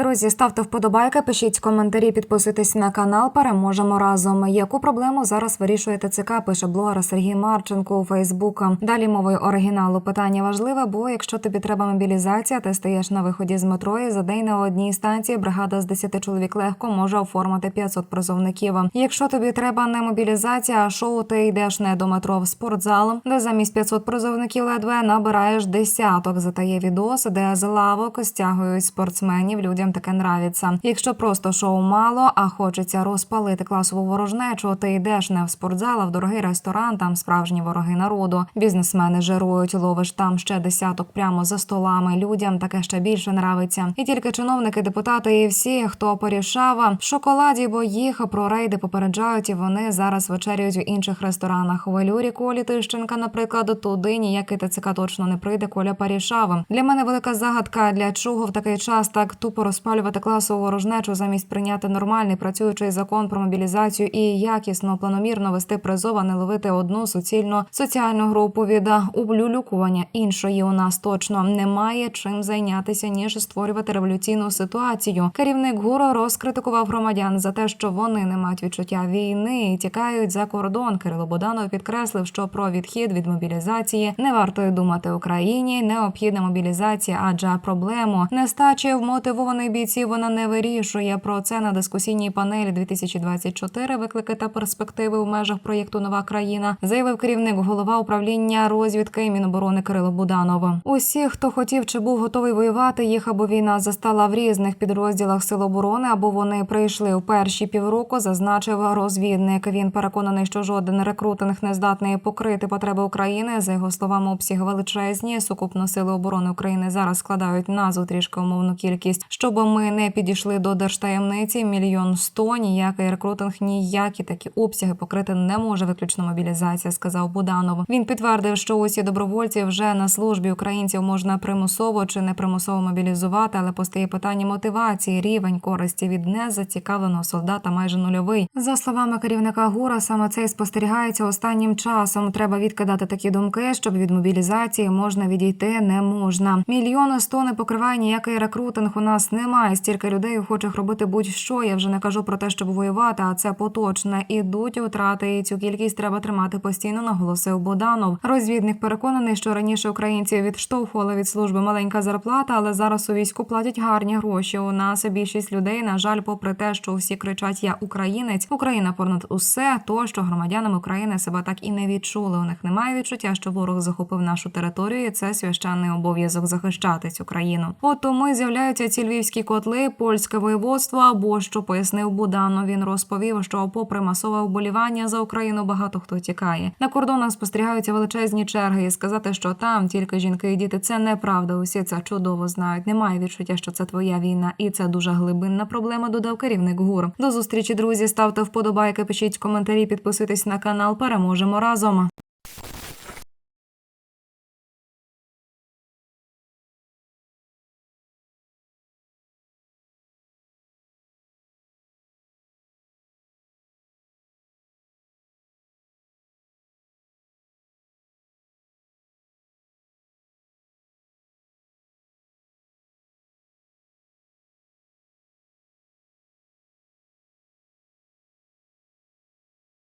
Друзі, ставте вподобайки, пишіть коментарі, підписуйтесь на канал. Переможемо разом. Яку проблему зараз вирішує ТЦК? Пише блогер Сергій Марченко у Фейсбук. Далі мовою оригіналу питання важливе, бо якщо тобі треба мобілізація, ти стаєш на виході з метро і за день на одній станції бригада з 10 чоловік легко може оформити 500 призовників. Якщо тобі треба не мобілізація, а шоу, ти йдеш не до метро в спортзал, де замість 500 призовників ледве набираєш десяток. Затає відос, де з лавок стягують спортсменів. Людям таке нравиться. Якщо просто шоу мало, а хочеться розпалити класову ворожнечу, ти йдеш не в спортзал, а в дорогий ресторан. Там справжні вороги народу. Бізнесмени жирують, ловиш там ще десяток прямо за столами. Людям таке ще більше нравиться. І тільки чиновники, депутати і всі, хто порішав в шоколаді, бо їх про рейди попереджають, і вони зараз вечеряють в інших ресторанах. Валюрі Колі Тищенка, наприклад, туди ніякий ТЦК точно не прийде. Коля порішав. Для мене велика загадка, для чого в такий час так тупо розпалювати класову ворожнечу замість прийняти нормальний працюючий закон про мобілізацію і якісно планомірно вести призов, а не ловити одну суцільну соціальну групу від облюлюкування іншої. У нас точно немає чим зайнятися ніж створювати революційну ситуацію. Керівник ГУРу розкритикував громадян за те, що вони не мають відчуття війни і тікають за кордон. Кирило Буданов підкреслив, що про відхід від мобілізації не варто й думати Україні. Необхідна мобілізація, адже проблему нестачі вмотивованих бійців вона не вирішує. Про це на дискусійній панелі 2024 виклики та перспективи у межах проєкту Нова країна заявив керівник голова управління розвідки Міноборони Кирило Буданов. Усі, хто хотів чи був готовий воювати, їх або війна застала в різних підрозділах Сил оборони, або вони прийшли у перші півроку. Зазначив розвідник. Він переконаний, що жоден рекрутинг не здатний покрити потреби України. За його словами, обсяги величезні. Сукупно сили оборони України зараз складають назву трішки умовну кількість. Щоб ми не підійшли до держтаємниці, мільйон сто ніякий рекрутинг, ніякі такі обсяги покрити не може. Виключно мобілізація, сказав Буданов. Він підтвердив, що усі добровольці вже на службі українців можна примусово чи не примусово мобілізувати, але постає питання мотивації, рівень користі від незацікавленого солдата майже нульовий. За словами керівника ГУРа, саме це і спостерігається останнім часом. Треба відкидати такі думки, щоб від мобілізації можна відійти не можна. Мільйони сто не покриває ніякий рекрутинг. У нас немає стільки людей, охочих робити будь-що. Я вже не кажу про те, щоб воювати, а це поточне. Ідуть втрати, і цю кількість треба тримати постійно. Наголосив Боданов. Розвідник переконаний, що раніше українці відштовхували від служби маленька зарплата, але зараз у війську платять гарні гроші. У нас більшість людей, на жаль, попри те, що всі кричать Я українець, Україна понад усе, то що громадянами України себе так і не відчули. У них немає відчуття, що ворог захопив нашу територію. і Це священний обов'язок захищати цю країну. От тому з'являються ці львівські котли, польське воєводство або що пояснив Буданов. Він розповів, що попри масове вболівання за Україну багато хто тікає. На кордонах спостерігаються величезні черги. І сказати, що там тільки жінки і діти, це неправда. Усі це чудово знають. Немає відчуття, що це твоя війна, і це дуже глибинна проблема. Додав керівник ГУР. До зустрічі, друзі. Ставте вподобайки, пишіть коментарі, підписуйтесь на канал. Переможемо разом.